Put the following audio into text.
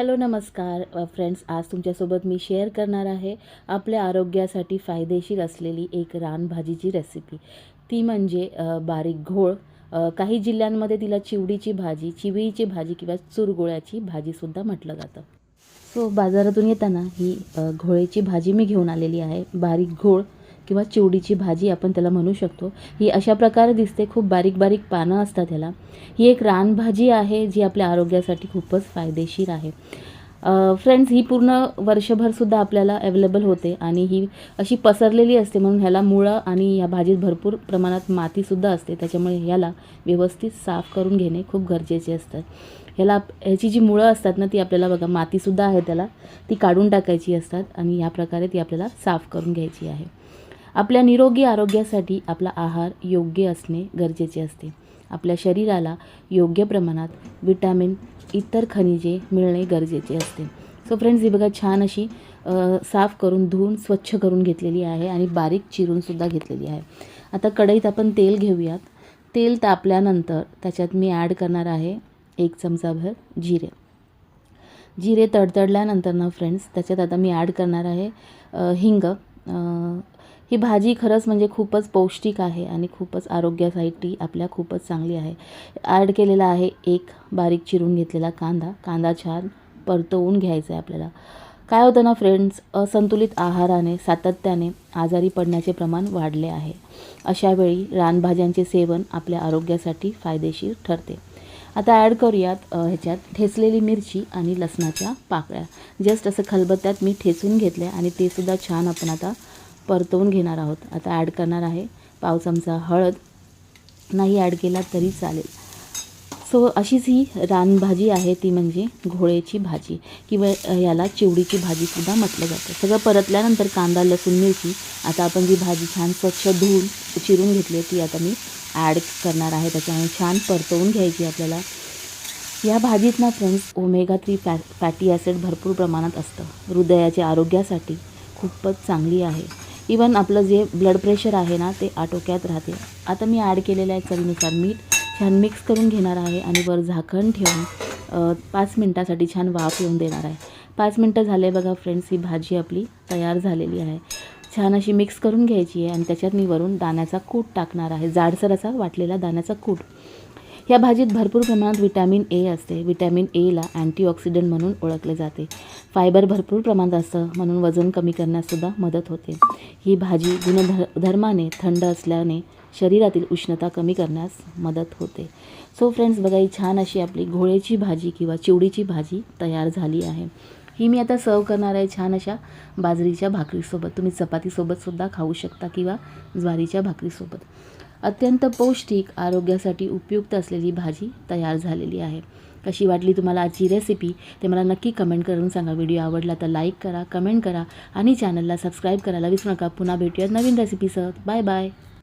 Hello नमस्कार. Friends आज तुमच्यासोबत मी शेअर करणार आहे आपल्या आरोग्यासाठी फायदेशीर असलेली एक रानभाजीची रेसिपी ती म्हणजे बारीक घोळ. काही जिल्ह्यांमध्ये तिला चिवडीची भाजी चिवळीची भाजी किंवा चुरगोळ्याची भाजीसुद्धा म्हटलं जातं. सो बाजारातून येताना ही घोळेची भाजी मी घेऊन आलेली आहे. बारीक घोळ. किंवा चिवडीची भाजी आपण त्याला म्हणू शकतो ही अशा प्रकारे दिसते. खूप बारीक बारीक पानं असतात ह्याला. ही एक रानभाजी आहे जी आपल्या आरोग्यासाठी खूपच फायदेशीर आहे. फ्रेंड्स ही पूर्ण वर्षभरसुद्धा आपल्याला अवेलेबल होते आणि ही अशी पसरलेली असते म्हणून ह्याला मुळं आणि या भाजीत भरपूर प्रमाणात मातीसुद्धा असते. त्याच्यामुळे ह्याला व्यवस्थित साफ करून घेणे खूप गरजेचे असतात ह्याला ह्याची जी मुळं असतात ना ती आपल्याला बघा मातीसुद्धा आहे त्याला. ती काढून टाकायची असतात आणि ह्या प्रकारे ती आपल्याला साफ करून घ्यायची आहे. आपल्या निरोगी आरोग्यासाठी आपला आहार योग्य असणे गरजेचे असते. आपल्या शरीराला योग्य प्रमाणात विटॅमिन इतर खनिजे मिळणे गरजेचे असते. सो फ्रेंड्स ही बघा छान अशी साफ करून धुवून स्वच्छ करून घेतलेली आहे आणि बारीक चिरूनसुद्धा घेतलेली आहे. आता कढईत आपण तेल घेऊयात. तेल तापल्यानंतर त्याच्यात मी ॲड करणार आहे एक चमचाभर जिरे. जिरे तडतडल्यानंतर ना फ्रेंड्स त्याच्यात आता मी ॲड करणार आहे हिंग ही भाजी खरंच म्हणजे खूपच पौष्टिक आहे आणि खूपच आरोग्यासाठी आपल्या खूपच चांगली आहे. ॲड केलेला आहे एक बारीक चिरून घेतलेला कांदा. कांदा छान परतवून घ्यायचा आहे आपल्याला. काय होतं ना फ्रेंड्स असंतुलित आहाराने सातत्याने आजारी पडण्याचे प्रमाण वाढले आहे. अशावेळी रानभाज्यांचे सेवन आपल्या आरोग्यासाठी फायदेशीर ठरते. आता ॲड करूयात ह्याच्यात ठेचलेली मिरची आणि लसणाच्या पाकळ्या. जस्ट असं खलबत्त्यात मी ठेचून घेतले आणि ते सुद्धा छान आपण आता परतवून घेणार आहोत. आता ॲड करणार आहे. पाव चमचा हळद. नाही ॲड केला तरी चालेल. सो अशीच ही रानभाजी आहे. ती म्हणजे घोळेची भाजी किंवा याला चिवडीची भाजीसुद्धा म्हटलं जातं. सगळं परतल्यानंतर कांदा लसूण मिरची. आता आपण जी भाजी छान स्वच्छ धुवून चिरून घेतली आहे ती आता मी ॲड करणार आहे. त्याच्यामुळे छान परतवून घ्यायची आपल्याला. या भाजीत ना friends omega three fa fatty acid भरपूर प्रमाणात असतं. हृदयाच्या आरोग्यासाठी खूपच चांगली आहे. इवन आपलं जे ब्लड प्रेशर आहे ना ते आटोक्यात राहते. आता मी ॲड केलेलं आहे चवीनुसार मीठ. छान मिक्स करून घेणार आहे आणि वर झाकण ठेवून पाच मिनटासाठी छान वाफ येऊन देणार आहे. पाच मिनटं झाले बघा फ्रेंड्स ही भाजी आपली तयार झालेली आहे. छान अशी मिक्स करून घ्यायची आहे आणि त्याच्यात मी वरून दाण्याचा कूट टाकणार आहे. जाडसर असा वाटलेला दाण्याचा कूट. या भाजीत भरपूर प्रमाणात विटॅमिन ए असते. विटॅमिन एला अँटीऑक्सिडंट म्हणून ओळखले जाते. फायबर भरपूर प्रमाणात असतं म्हणून वजन कमी करण्याससुद्धा मदत होते. ही भाजी गुणधर धर्माने थंड असल्याने शरीरातील उष्णता कमी करण्यास मदत होते. सो फ्रेंड्स बघा ही छान अशी आपली घोळेची भाजी किंवा चिवडीची भाजी तयार झाली आहे. ही मी आता सर्व करणार आहे छान अशा बाजरीच्या भाकरीसोबत. तुम्ही चपातीसोबतसुद्धा खाऊ शकता किंवा ज्वारीच्या भाकरीसोबत. अत्यंत पौष्टिक आरोग्यासाठी उपयुक्त असलेली भाजी तयार झालेली आहे. कशी वाटली तुम्हाला आजची रेसिपी ते मला नक्की कमेंट करून सांगा. व्हिडिओ आवडला तर लाईक करा कमेंट करा आणि चॅनलला सबस्क्राईब करायला विसरू नका. पुन्हा भेटूयात नवीन रेसिपीसह बाय बाय